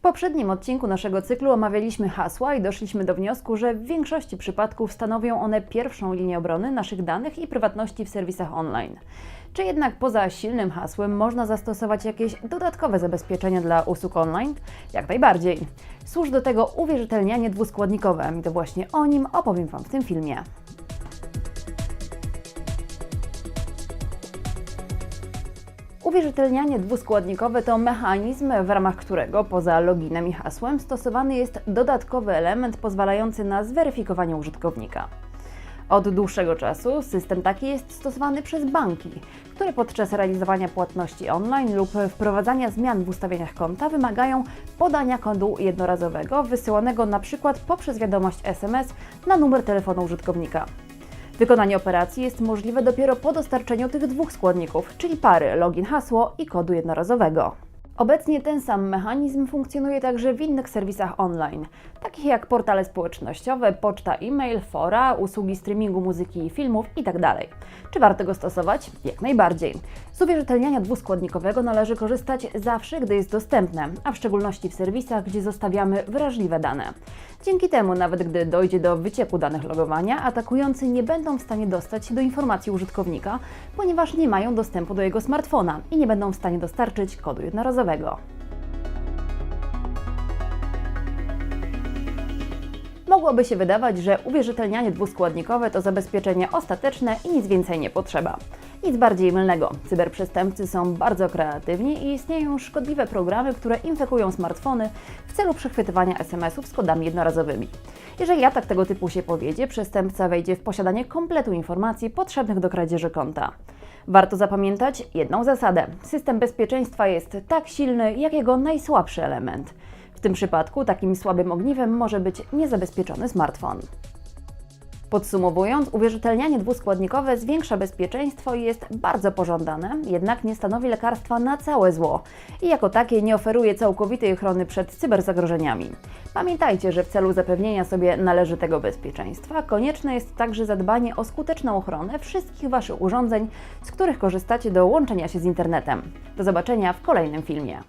W poprzednim odcinku naszego cyklu omawialiśmy hasła i doszliśmy do wniosku, że w większości przypadków stanowią one pierwszą linię obrony naszych danych i prywatności w serwisach online. Czy jednak poza silnym hasłem można zastosować jakieś dodatkowe zabezpieczenia dla usług online? Jak najbardziej. Służy do tego uwierzytelnianie dwuskładnikowe i to właśnie o nim opowiem Wam w tym filmie. Uwierzytelnianie dwuskładnikowe to mechanizm, w ramach którego poza loginem i hasłem stosowany jest dodatkowy element pozwalający na zweryfikowanie użytkownika. Od dłuższego czasu system taki jest stosowany przez banki, które podczas realizowania płatności online lub wprowadzania zmian w ustawieniach konta wymagają podania kodu jednorazowego wysyłanego przykład poprzez wiadomość SMS na numer telefonu użytkownika. Wykonanie operacji jest możliwe dopiero po dostarczeniu tych dwóch składników, czyli pary login hasło i kodu jednorazowego. Obecnie ten sam mechanizm funkcjonuje także w innych serwisach online, takich jak portale społecznościowe, poczta e-mail, fora, usługi streamingu muzyki i filmów itd. Czy warto go stosować? Jak najbardziej. Z uwierzytelniania dwuskładnikowego należy korzystać zawsze, gdy jest dostępne, a w szczególności w serwisach, gdzie zostawiamy wrażliwe dane. Dzięki temu, nawet gdy dojdzie do wycieku danych logowania, atakujący nie będą w stanie dostać się do informacji użytkownika, ponieważ nie mają dostępu do jego smartfona i nie będą w stanie dostarczyć kodu jednorazowego. Mogłoby się wydawać, że uwierzytelnianie dwuskładnikowe to zabezpieczenie ostateczne i nic więcej nie potrzeba. Nic bardziej mylnego. Cyberprzestępcy są bardzo kreatywni i istnieją szkodliwe programy, które infekują smartfony w celu przechwytywania SMS-ów z kodami jednorazowymi. Jeżeli atak tego typu się powiedzie, przestępca wejdzie w posiadanie kompletu informacji potrzebnych do kradzieży konta. Warto zapamiętać jedną zasadę. System bezpieczeństwa jest tak silny, jak jego najsłabszy element. W tym przypadku takim słabym ogniwem może być niezabezpieczony smartfon. Podsumowując, uwierzytelnianie dwuskładnikowe zwiększa bezpieczeństwo i jest bardzo pożądane, jednak nie stanowi lekarstwa na całe zło i jako takie nie oferuje całkowitej ochrony przed cyberzagrożeniami. Pamiętajcie, że w celu zapewnienia sobie należytego bezpieczeństwa konieczne jest także zadbanie o skuteczną ochronę wszystkich Waszych urządzeń, z których korzystacie do łączenia się z internetem. Do zobaczenia w kolejnym filmie.